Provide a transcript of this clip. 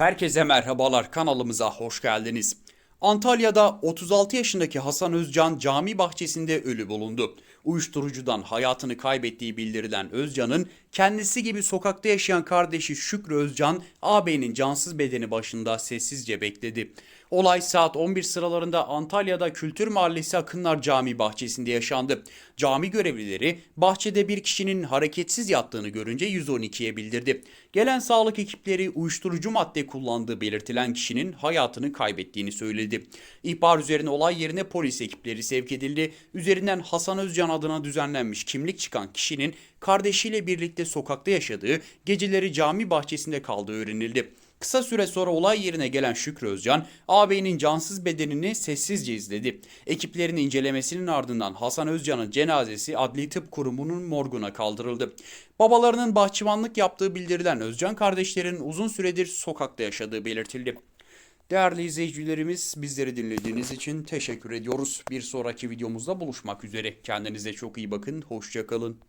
Herkese merhabalar kanalımıza hoş geldiniz. Antalya'da 36 yaşındaki Hasan Özcan cami bahçesinde ölü bulundu. Uyuşturucudan hayatını kaybettiği bildirilen Özcan'ın kendisi gibi sokakta yaşayan kardeşi Şükrü Özcan ağabeyinin cansız bedeni başında sessizce bekledi. Olay saat 11 sıralarında Antalya'da Kültür Mahallesi Akınlar Cami bahçesinde yaşandı. Cami görevlileri bahçede bir kişinin hareketsiz yattığını görünce 112'ye bildirdi. Gelen sağlık ekipleri uyuşturucu madde kullandığı belirtilen kişinin hayatını kaybettiğini söyledi. İhbar üzerine olay yerine polis ekipleri sevk edildi. Üzerinden Hasan Özcan adına düzenlenmiş kimlik çıkan kişinin kardeşiyle birlikte sokakta yaşadığı, geceleri cami bahçesinde kaldığı öğrenildi. Kısa süre sonra olay yerine gelen Şükrü Özcan, ağabeyinin cansız bedenini sessizce izledi. Ekiplerin incelemesinin ardından Hasan Özcan'ın cenazesi Adli Tıp Kurumu'nun morguna kaldırıldı. Babalarının bahçıvanlık yaptığı bildirilen Özcan kardeşlerin uzun süredir sokakta yaşadığı belirtildi. Değerli izleyicilerimiz bizleri dinlediğiniz için teşekkür ediyoruz. Bir sonraki videomuzda buluşmak üzere. Kendinize çok iyi bakın. Hoşçakalın.